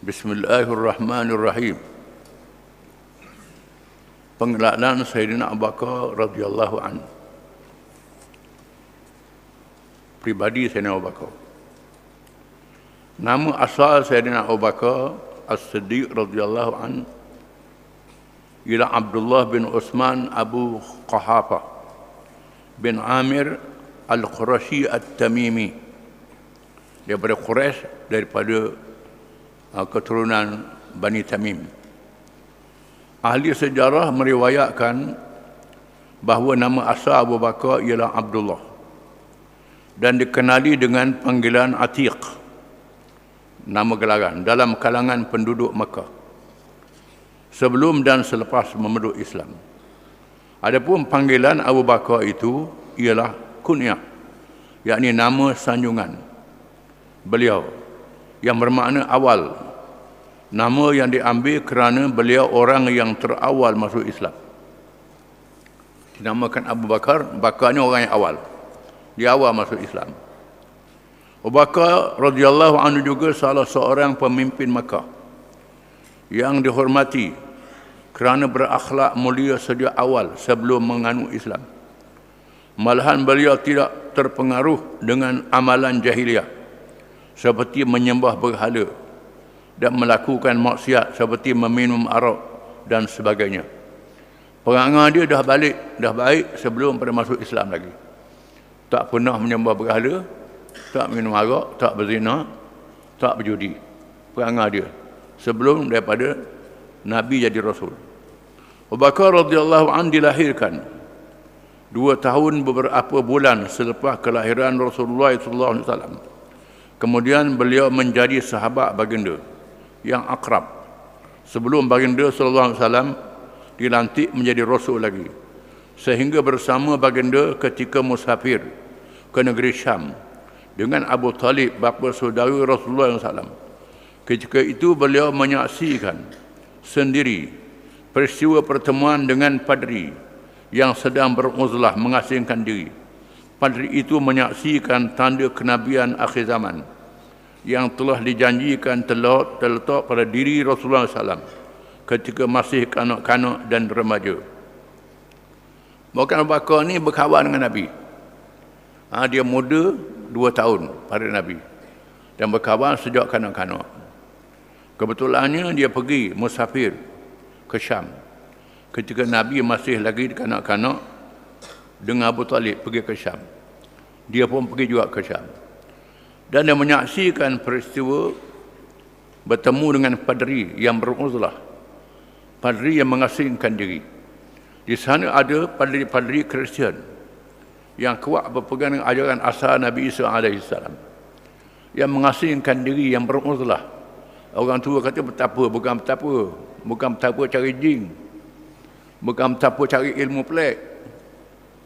Bismillahirrahmanirrahim. Pengenalan Sayyidina Abu Bakar radhiyallahu an. Pribadi Sayyidina Abu Bakar. Nama asal Sayyidina Abu Bakar As-Siddiq radhiyallahu an ialah Abdullah bin Uthman Abu Qahafa bin Amir Al-Qurashi At-Tamimi daripada Quraisy daripada keturunan Bani Tamim. Ahli sejarah meriwayatkan bahawa nama asal Abu Bakar ialah Abdullah dan dikenali dengan panggilan Atiq nama gelaran dalam kalangan penduduk Mekah sebelum dan selepas memeluk Islam. Adapun panggilan Abu Bakar itu ialah kunyah yakni nama sanjungan beliau yang bermakna awal. Nama yang diambil kerana beliau orang yang terawal masuk Islam. Dinamakan Abu Bakar Bakarnya orang yang awal. Di awal masuk Islam. Abu Bakar radhiyallahu anhu juga salah seorang pemimpin Makkah yang dihormati kerana berakhlak mulia sejak awal sebelum menganut Islam. Malahan beliau tidak terpengaruh dengan amalan jahiliah seperti menyembah berhala dan melakukan maksiat seperti meminum arak dan sebagainya. Perangai dia dah balik, dah baik sebelum pada masuk Islam lagi. Tak pernah menyembah berhala, tak minum arak, tak berzina, tak berjudi. Perangai dia sebelum daripada Nabi jadi Rasul. Abu Bakar radhiyallahu an dilahirkan dua tahun beberapa bulan selepas kelahiran Rasulullah sallallahu alaihi wasallam. Kemudian beliau menjadi sahabat baginda yang akrab. Sebelum baginda sallallahu alaihi wasallam dilantik menjadi rasul lagi. Sehingga bersama baginda ketika musafir ke negeri Syam dengan Abu Talib bapa saudara Rasulullah SAW. Ketika itu beliau menyaksikan sendiri peristiwa pertemuan dengan padri yang sedang beruzlah mengasingkan diri. Padri itu menyaksikan tanda kenabian akhir zaman yang telah dijanjikan telah terletak pada diri Rasulullah SAW ketika masih kanak-kanak dan remaja. Bukan Bakar ni berkawan dengan Nabi. Ha, dia muda dua tahun pada Nabi. Dan berkawan sejak kanak-kanak. Kebetulannya dia pergi musafir ke Syam. Ketika Nabi masih lagi kanak-kanak dengan Abu Talib pergi ke Syam. Dia pun pergi juga ke Syam. Dan dia menyaksikan peristiwa bertemu dengan padri yang beruzlah. Padri yang mengasingkan diri. Di sana ada padri-padri Kristian yang kuat berpegang dengan ajaran asal Nabi Isa AS. Yang mengasingkan diri yang beruzlah. Orang tua kata betapa, bukan betapa. Bukan betapa cari jing. Bukan betapa cari ilmu pelik.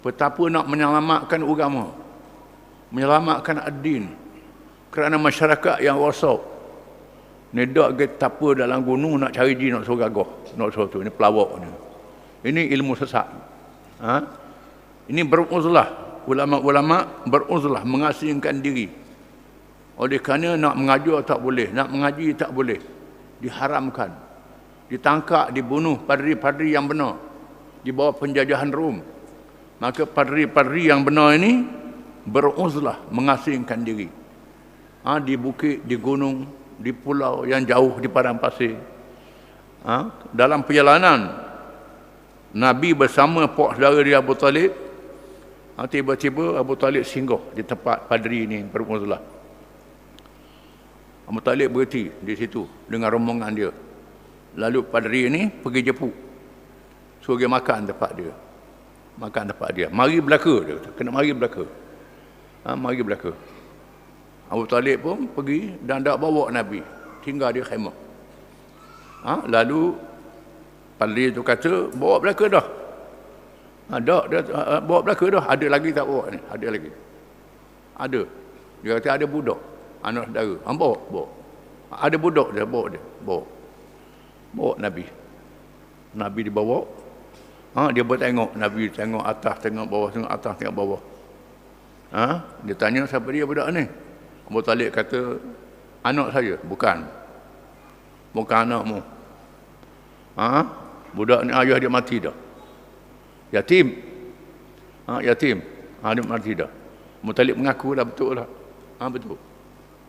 Betapa nak menyelamatkan agama. Menyelamatkan ad-din. Kerana masyarakat yang rosak. Ni dak ke tapa dalam gunung nak cari jin nak suruh gagah. Nak suruh tu. Ini pelawak ni. Ini ilmu sesat. Ha? Ini beruzlah. Ulama-ulama beruzlah. Mengasingkan diri. Oleh kerana nak mengajar tak boleh. Nak mengaji tak boleh. Diharamkan. Ditangkap, dibunuh padri-padri yang benar. Di bawah penjajahan Rom. Maka padri-padri yang benar ini beruzlah mengasingkan diri. Ha, di bukit, di gunung, di pulau yang jauh di padang pasir. Ha, dalam perjalanan Nabi bersama pak saudara dia Abu Talib ha, tiba-tiba Abu Talib singgah di tempat padri ini bermuzlah Abu Talib berhenti di situ dengan rombongan dia lalu padri ini pergi jepuk suruh dia makan tempat dia makan tempat dia mari belaka dia kata. kena mari belaka ha, mari belaka Abu Talib pun pergi dan tak bawa Nabi tinggal di khemah ha, lalu Padri tu kata, bawa belaka dah. Ha, dia, ha, bawa belaka dah. Ada lagi tak bawa ni? Ada lagi. Ada. Dia kata ada budak. Anak saudara. Ha, bawa, bawa. Ada budak dia, bawa dia. Bawa. Bawa Nabi. Nabi dibawa. Ha, dia bertengok. Nabi tengok atas, tengok bawah, tengok atas, tengok bawah. Ha? Dia tanya siapa dia budak ni. Abu Talib kata, anak saya. Bukan. Bukan anakmu. Ha? Budak ni ayah dia mati dah. Yatim. Ha, yatim. Ha, dia mati dah. Mutalib mengaku dah betul lah. Ha, betul.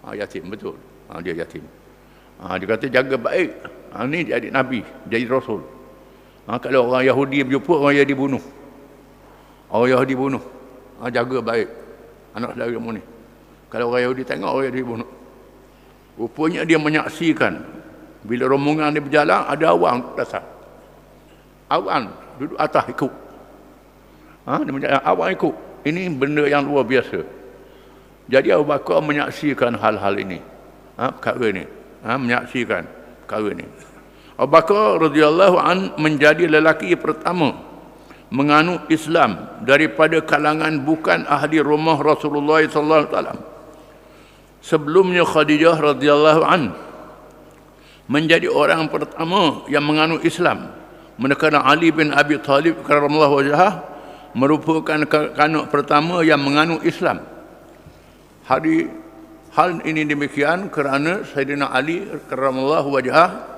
Ha, yatim, betul. Ha, dia yatim. Ha, dia kata jaga baik. Ha, ni jadi Nabi, jadi Rasul. Ha, kalau orang Yahudi berjumpa, orang Yahudi bunuh. Orang Yahudi bunuh. Ha, jaga baik. Anak saudara mu ni. Kalau orang Yahudi tengok, orang Yahudi bunuh. Rupanya dia menyaksikan bila rombongan dia berjalan ada awan dasar. Awan duduk atas ikut. Ha, dia berjalan, awan ikut. Ini benda yang luar biasa. Jadi Abu Bakar menyaksikan hal-hal ini. Ha, perkara ini. Ha, menyaksikan perkara ini. Abu Bakar radhiyallahu an menjadi lelaki pertama menganut Islam daripada kalangan bukan ahli rumah Rasulullah sallallahu alaihi wasallam. Sebelumnya Khadijah radhiyallahu an menjadi orang pertama yang menganut Islam. Manakala Ali bin Abi Talib karramallahu wajhah merupakan kanuk pertama yang menganut Islam. Hari hal ini demikian kerana Sayyidina Ali karramallahu wajhah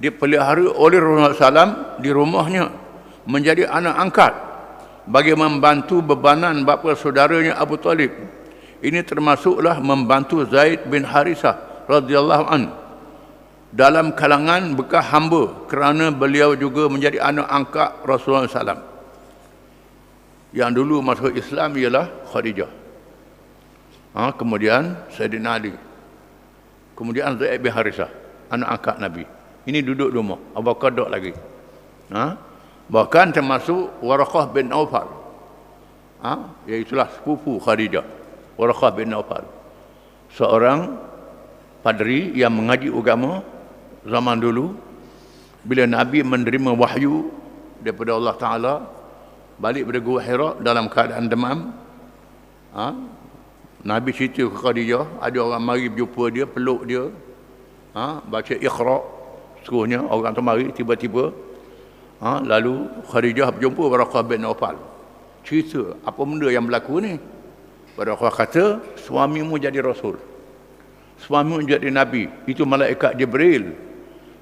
dipelihara oleh Rasulullah SAW di rumahnya menjadi anak angkat bagi membantu bebanan bapa saudaranya Abu Talib ini termasuklah membantu Zaid bin Harisah radhiyallahu an dalam kalangan bekas hamba kerana beliau juga menjadi anak angkat Rasulullah SAW. Yang dulu masuk Islam ialah Khadijah. Ha, kemudian Sayyidina Ali. Kemudian Zaid bin Harisah, anak angkat Nabi. Ini duduk rumah. Abu Bakar duduk lagi. Ha? Bahkan termasuk Warakah bin Aufal. Ha? Iaitulah sepupu Khadijah. Waraqah bin Nawfal. Seorang padri yang mengaji agama zaman dulu bila Nabi menerima wahyu daripada Allah Taala balik pada Gua Hira dalam keadaan demam ha? Nabi cerita ke Khadijah ada orang mari berjumpa dia peluk dia ha? baca ikhra seterusnya orang tu mari tiba-tiba ha? lalu Khadijah berjumpa Waraqah bin Nawfal cerita apa benda yang berlaku ni Allah kata, suamimu jadi Rasul. Suamimu jadi Nabi. Itu malaikat Jibril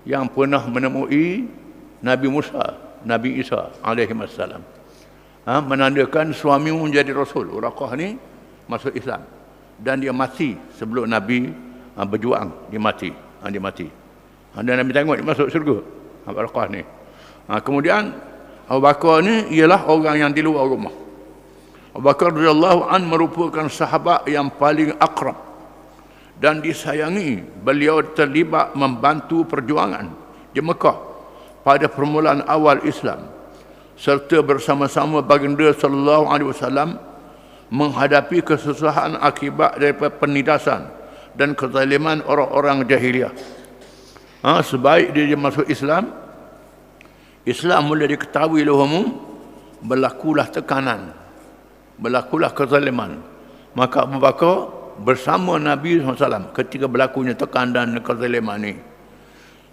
yang pernah menemui Nabi Musa, Nabi Isa alaihi wassalam. Ha, menandakan suamimu menjadi Rasul. Urakah ni masuk Islam. Dan dia mati sebelum Nabi ha, berjuang. Dia mati. Ha, dia mati. Dan Nabi tengok dia masuk syurga. Urakah ni. Ha, kemudian Abu Bakar ni ialah orang yang di luar rumah. Abu Bakar radhiyallahu an merupakan sahabat yang paling akrab dan disayangi. Beliau terlibat membantu perjuangan di Mekah pada permulaan awal Islam serta bersama-sama baginda sallallahu alaihi wasallam menghadapi kesusahan akibat daripada penindasan dan kezaliman orang-orang jahiliah. Ha, sebaik dia masuk Islam, Islam mula diketahui oleh umum, berlakulah tekanan berlakulah kezaliman. Maka Abu Bakar bersama Nabi SAW ketika berlakunya tekanan dan kezaliman ini.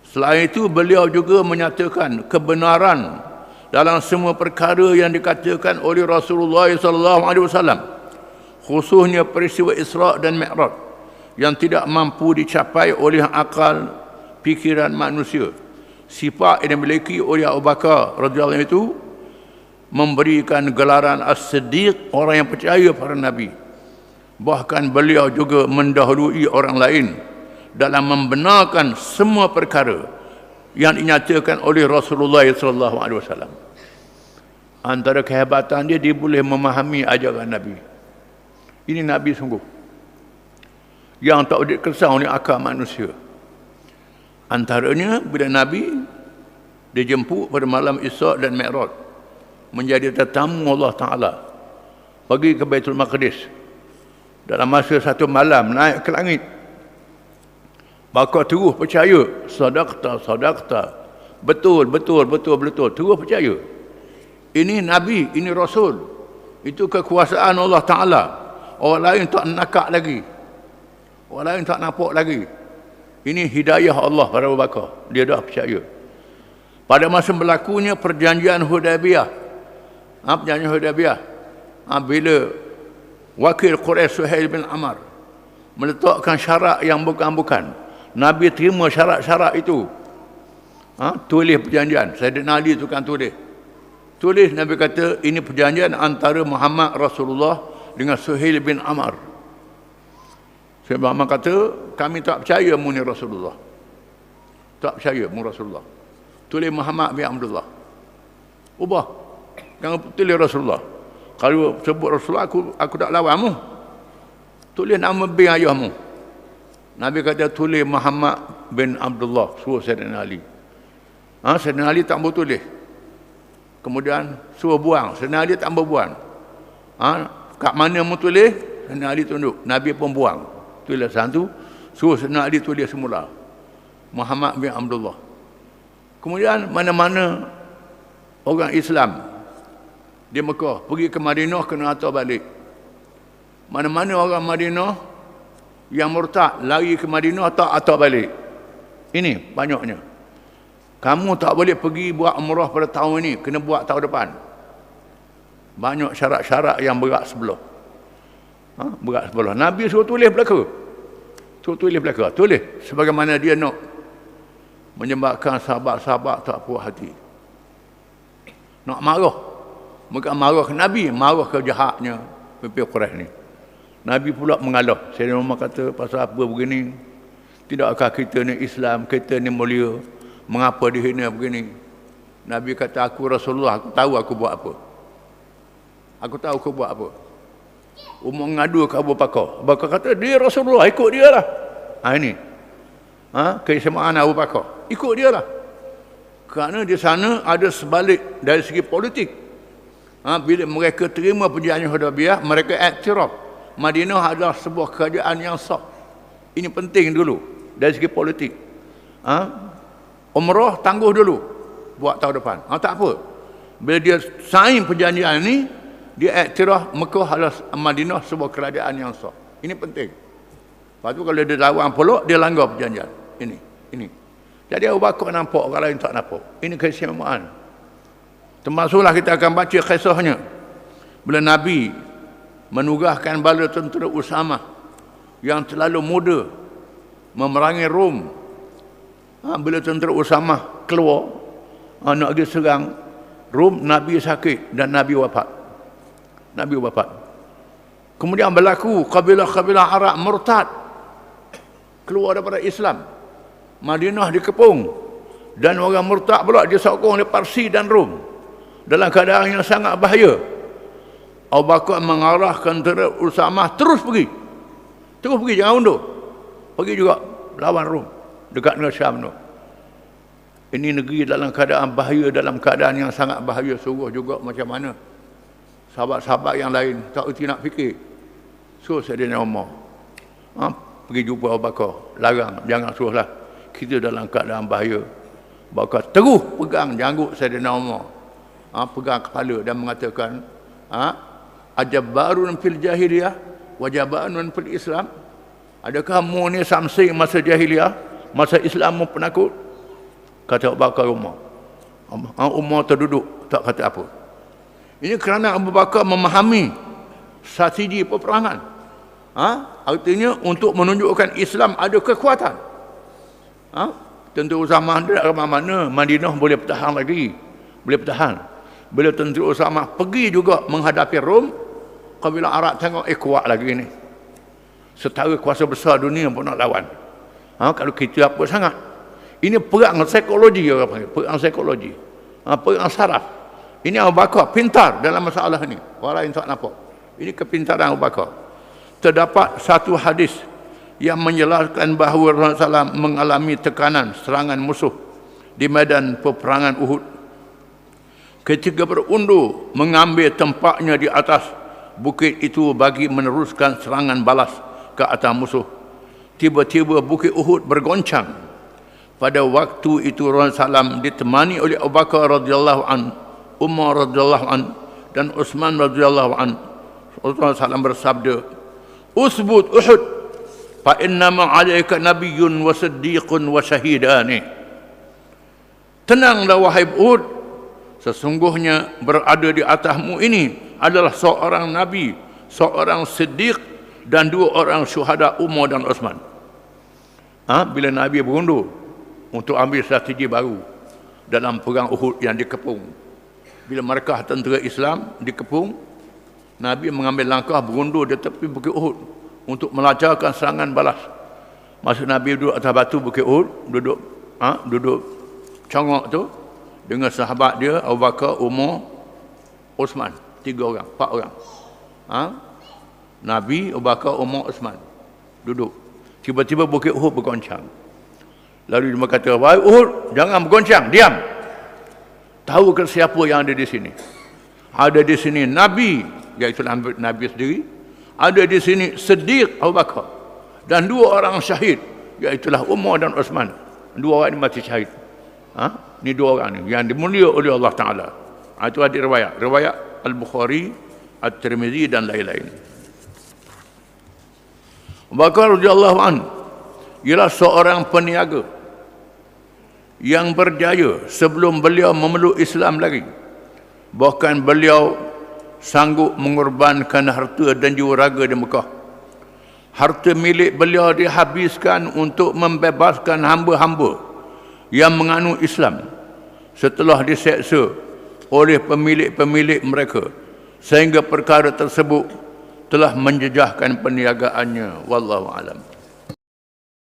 Selain itu beliau juga menyatakan kebenaran dalam semua perkara yang dikatakan oleh Rasulullah SAW. Khususnya peristiwa Isra' dan Mi'raj yang tidak mampu dicapai oleh akal fikiran manusia. Sifat yang dimiliki oleh Abu Bakar radhiyallahu itu memberikan gelaran as-siddiq orang yang percaya pada nabi. Bahkan beliau juga mendahului orang lain dalam membenarkan semua perkara yang dinyatakan oleh Rasulullah sallallahu alaihi wasallam. Antara kehebatan dia dia boleh memahami ajaran nabi. Ini nabi sungguh. Yang tak kesal oleh akal manusia antaranya bila nabi dijemput pada malam Isra dan Mi'raj menjadi tetamu Allah Ta'ala pergi ke Baitul Maqdis. Dalam masa satu malam naik ke langit. Bakal terus percaya sadaqta sadaqta. Betul betul betul betul. Terus percaya. Ini Nabi ini Rasul. Itu kekuasaan Allah Ta'ala. Orang lain tak nakak lagi. Orang lain tak nampak lagi ini hidayah Allah pada Abu Bakar dia dah percaya pada masa berlakunya perjanjian Hudaybiyah ha, perjanjian Hudaybiyah ha, bila wakil Quraisy Suhail bin Amr meletakkan syarat yang bukan-bukan Nabi terima syarat-syarat itu. Ha? Tulis perjanjian. Sayyidina Ali itu kan tulis. Tulis Nabi kata ini perjanjian antara Muhammad Rasulullah dengan Suhail bin Amr. Bin Amr kata kami tak percaya mu ni Rasulullah. Tak percaya mu Rasulullah. Tulis Muhammad bin Abdullah. Ubah. Jangan tulis Rasulullah. Kalau sebut Rasulullah aku aku tak lawan mu. Tulis nama bin ayahmu. Nabi kata tulis Muhammad bin Abdullah suruh Sayyidina Ali. Ha, Sayyidina Ali tak mau tulis. Kemudian suruh buang. Sayyidina Ali tak mau buang. Ha, kat mana mau tulis? Sayyidina Ali tunduk. Nabi pun buang. Tulis satu. Suruh Ali tulis semula. Muhammad bin Abdullah. Kemudian mana-mana orang Islam di Mekah pergi ke Madinah kena atur balik. Mana-mana orang Madinah yang murtad lari ke Madinah tak atau balik. Ini banyaknya. Kamu tak boleh pergi buat umrah pada tahun ini, kena buat tahun depan. Banyak syarat-syarat yang berat sebelah. Ha? Berat sebelah. Nabi suruh tulis belaka. Suruh tulis belaka. Tulis sebagaimana dia nak menyebabkan sahabat-sahabat tak puas hati. Nak marah. Bukan marah ke Nabi, marah ke jahatnya pemimpin Quraisy ni. Nabi pula mengalah. Sayyidina Umar kata, pasal apa begini? Tidakkah kita ni Islam, kita ni mulia? Mengapa dihina begini? Nabi kata, aku Rasulullah, aku tahu aku buat apa. Aku tahu aku buat apa. Umar mengadu ke Abu Bakar. Abu Bakar kata, dia Rasulullah, ikut dia lah. Ha, ini. Ha, keistimewaan Abu Bakar. Ikut dia lah. Kerana di sana ada sebalik dari segi politik. Ha, bila mereka terima perjanjian Hudaybiyah, mereka iktiraf Madinah adalah sebuah kerajaan yang sah. Ini penting dulu dari segi politik. Ha? Umrah tangguh dulu buat tahun depan. Ha, tak apa. Bila dia sign perjanjian ini, dia iktiraf Mekah adalah Madinah sebuah kerajaan yang sah. Ini penting. Lepas tu kalau dia lawan pulak, dia langgar perjanjian. Ini. Ini. Jadi Abu Bakar nampak, orang lain tak nampak. Ini keistimewaan. Termasuklah kita akan baca kisahnya. Bila Nabi menugaskan bala tentera Usama yang terlalu muda memerangi Rom. Ha, bila tentera Usama keluar ha, nak pergi serang Rom, Nabi sakit dan Nabi wafat. Nabi wafat. Kemudian berlaku kabilah-kabilah Arab murtad keluar daripada Islam. Madinah dikepung dan orang murtad pula disokong oleh Parsi dan Rom dalam keadaan yang sangat bahaya. Abu Bakar mengarahkan tentera Usamah terus pergi. Terus pergi jangan undur. Pergi juga lawan Rom dekat dengan Syam tu. Ini negeri dalam keadaan bahaya dalam keadaan yang sangat bahaya sungguh juga macam mana. Sahabat-sahabat yang lain tak erti nak fikir. So Sayyidina Umar. Ha, pergi jumpa Abu Bakar. Larang. Jangan suruhlah. Kita dalam keadaan bahaya. Bakar terus pegang janggut Sayyidina Umar. Ha, pegang kepala dan mengatakan ha, ajabarun fil jahiliyah wajabanun fil islam adakah mu ni samsing masa jahiliyah masa Islam mu penakut kata Abu Bakar Umar Umar terduduk tak kata apa ini kerana Abu Bakar memahami strategi peperangan. Ha? artinya untuk menunjukkan Islam ada kekuatan. Ha? tentu Usama tidak ke mana? Madinah boleh bertahan lagi. Boleh bertahan. Bila tentera Usama pergi juga menghadapi Rom kabilah Arab tengok eh kuat lagi ni. Setara kuasa besar dunia pun nak lawan. Ha, kalau kita apa sangat. Ini perang psikologi orang panggil. Perang psikologi. Ha, perang saraf ini Abu Bakar pintar dalam masalah ni orang lain tak nampak. Ini kepintaran Abu Bakar. Terdapat satu hadis yang menjelaskan bahawa Rasulullah mengalami tekanan serangan musuh di medan peperangan Uhud. Ketika berundur mengambil tempatnya di atas bukit itu bagi meneruskan serangan balas ke atas musuh. Tiba-tiba bukit Uhud bergoncang. Pada waktu itu Rasulullah SAW ditemani oleh Abu Bakar radhiyallahu an, Umar radhiyallahu an dan Utsman radhiyallahu an. Rasulullah SAW bersabda, "Usbut Uhud, fa inna ma 'alaika nabiyyun wa siddiqun wa syahidani." Tenanglah wahai Uhud, sesungguhnya berada di atasmu ini adalah seorang Nabi, seorang Siddiq dan dua orang syuhada Umar dan Osman. ha, bila Nabi berundur untuk ambil strategi baru dalam perang Uhud yang dikepung. Bila mereka tentera Islam dikepung, Nabi mengambil langkah berundur di tepi Bukit Uhud untuk melancarkan serangan balas. Masa Nabi duduk atas batu Bukit Uhud, duduk ha, duduk congok tu dengan sahabat dia Abu Bakar, Umar, Osman, tiga orang, empat orang. Ha? Nabi, Abu Bakar, Umar, Osman duduk. Tiba-tiba Bukit Uhud bergoncang. Lalu dia berkata, Wahai Uhud, jangan bergoncang, diam. Tahu ke siapa yang ada di sini? Ada di sini Nabi, iaitu Nabi sendiri. Ada di sini Siddiq Abu Bakar. Dan dua orang syahid, iaitulah Umar dan Osman. Dua orang ini mati syahid. Ha? Ini dua orang ini yang dimulia oleh Allah Ta'ala. Ha, itu ada riwayat. Riwayat Al-Bukhari, Al-Tirmidhi dan lain-lain. Abu Bakar an ialah seorang peniaga yang berjaya sebelum beliau memeluk Islam lagi. Bahkan beliau sanggup mengorbankan harta dan jiwa raga di Mekah. Harta milik beliau dihabiskan untuk membebaskan hamba-hamba yang menganut Islam setelah diseksa oleh pemilik-pemilik mereka sehingga perkara tersebut telah menjejahkan perniagaannya wallahu alam